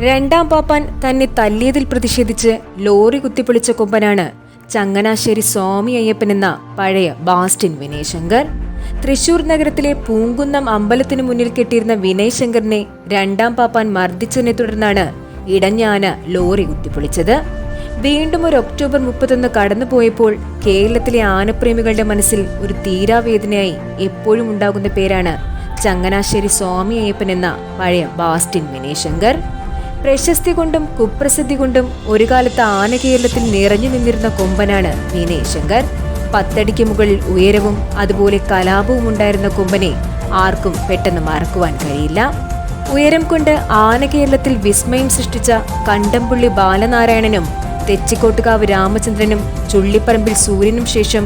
രണ്ടാം പാപ്പാൻ തന്നെ തല്ലിയതിൽ പ്രതിഷേധിച്ച് ലോറി കുത്തിപ്പൊളിച്ച കൊമ്പനാണ് ചങ്ങനാശ്ശേരി സ്വാമി അയ്യപ്പൻ എന്ന പഴയ ബാസ്റ്റിൻ വിനയശങ്കർ. തൃശൂർ നഗരത്തിലെ പൂങ്കുന്നം അമ്പലത്തിന് മുന്നിൽ കെട്ടിയിരുന്ന വിനയശങ്കറിനെ രണ്ടാം പാപ്പാൻ മർദ്ദിച്ചതിനെ തുടർന്നാണ് ഇടഞ്ഞാന ലോറി കുത്തിപ്പൊളിച്ചത്. വീണ്ടും ഒരു ഒക്ടോബർ മുപ്പത്തൊന്ന് കടന്നുപോയപ്പോൾ കേരളത്തിലെ ആനപ്രേമികളുടെ മനസ്സിൽ ഒരു തീരാവേദനയായി എപ്പോഴും ഉണ്ടാകുന്ന പേരാണ് ചങ്ങനാശ്ശേരി സ്വാമി അയ്യപ്പൻ എന്ന പഴയ ബാസ്റ്റിൻ വിനയശങ്കർ. പ്രശസ്തി കൊണ്ടും കുപ്രസിദ്ധി കൊണ്ടും ഒരു കാലത്ത് ആനകേരളത്തിൽ നിറഞ്ഞു നിന്നിരുന്ന കൊമ്പനാണ് വിനയശങ്കർ പത്തടിക്ക് മുകളിൽ ഉയരവും അതുപോലെ കലാപവും ഉണ്ടായിരുന്ന കൊമ്പനെ ആർക്കും പെട്ടെന്ന് മറക്കുവാൻ കഴിയില്ല. ഉയരം കൊണ്ട് ആന കേരളത്തിൽ വിസ്മയം സൃഷ്ടിച്ച കണ്ടംപുള്ളി ബാലനാരായണനും തെച്ചിക്കോട്ടുകാവ് രാമചന്ദ്രനും ചുള്ളിപ്പറമ്പിൽ സൂര്യനും ശേഷം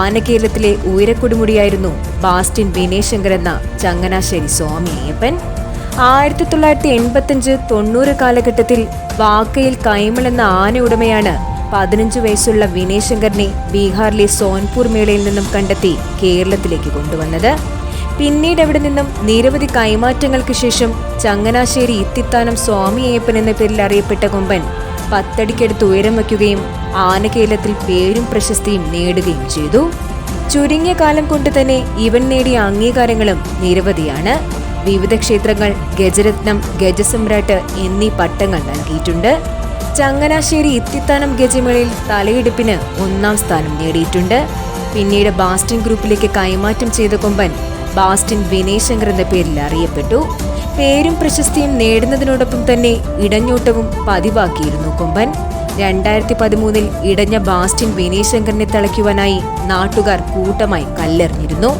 ആനകേരളത്തിലെ ഉയരക്കൊടുമുടിയായിരുന്നു ബാസ്റ്റിൻ വിനയശങ്കർ എന്ന ചങ്ങനാശ്ശേരി സ്വാമി അയ്യപ്പൻ. ആയിരത്തി തൊള്ളായിരത്തി എൺപത്തഞ്ച് തൊണ്ണൂറ് കാലഘട്ടത്തിൽ വാക്കയിൽ കൈമൾ എന്ന ആന ഉടമയാണ് പതിനഞ്ച് വയസ്സുള്ള വിനയ് ശങ്കറിനെ ബീഹാറിലെ സോൻപൂർ മേളയിൽ നിന്നും കണ്ടെത്തി കേരളത്തിലേക്ക് കൊണ്ടുവന്നത്. പിന്നീട് അവിടെ നിന്നും നിരവധി കൈമാറ്റങ്ങൾക്ക് ശേഷം ചങ്ങനാശ്ശേരി ഇത്തിത്താനം സ്വാമി അയ്യപ്പൻ എന്ന പേരിൽ അറിയപ്പെട്ട കൊമ്പൻ പത്തടിക്കടുത്ത് ഉയരം വയ്ക്കുകയും ആനകേലത്തിൽ പേരും പ്രശസ്തിയും നേടുകയും ചെയ്തു. ചുരുങ്ങിയ കാലം കൊണ്ട് തന്നെ ഇവൻ നേടിയ അംഗീകാരങ്ങളും നിരവധിയാണ്. വിവിധ ക്ഷേത്രങ്ങൾ ഗജരത്നം ഗജസമ്രാട്ട് എന്നീ പട്ടങ്ങൾ നൽകിയിട്ടുണ്ട്. ചങ്ങനാശ്ശേരി ഇത്തിത്താനം ഗജമേളയിൽ തലയെടുപ്പിന് ഒന്നാം സ്ഥാനം നേടിയിട്ടുണ്ട്. പിന്നീട് ബാസ്റ്റിൻ ഗ്രൂപ്പിലേക്ക് കൈമാറ്റം ചെയ്ത കൊമ്പൻ ബാസ്റ്റിൻ വിനയശങ്കർ എന്ന പേരിൽ അറിയപ്പെട്ടു. പേരും പ്രശസ്തിയും നേടുന്നതിനോടൊപ്പം തന്നെ ഇടഞ്ഞോട്ടവും പതിവാക്കിയിരുന്നു കൊമ്പൻ. രണ്ടായിരത്തി പതിമൂന്നിൽ ഇടഞ്ഞ ബാസ്റ്റിൻ വിനയശങ്കറിനെ തളയ്ക്കുവാനായി നാട്ടുകാർ കൂട്ടമായി കല്ലെറിഞ്ഞിരുന്നു.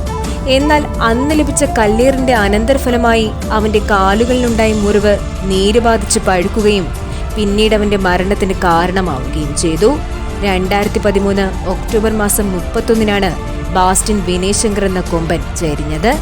എന്നാൽ അന്ന് ലഭിച്ച കല്ലേറിന്റെ അനന്തരഫലമായി അവന്റെ കാലുകളിലുണ്ടായ മുറിവ് നീര് ബാധിച്ച് പഴുക്കുകയും പിന്നീട് അവന്റെ മരണത്തിന് കാരണമാവുകയും ചെയ്തു. രണ്ടായിരത്തി പതിമൂന്ന് ഒക്ടോബർ മാസം മുപ്പത്തൊന്നിനാണ് ബാസ്റ്റിൻ വിനയശങ്കർ എന്ന കൊമ്പൻ ചേരിഞ്ഞത്.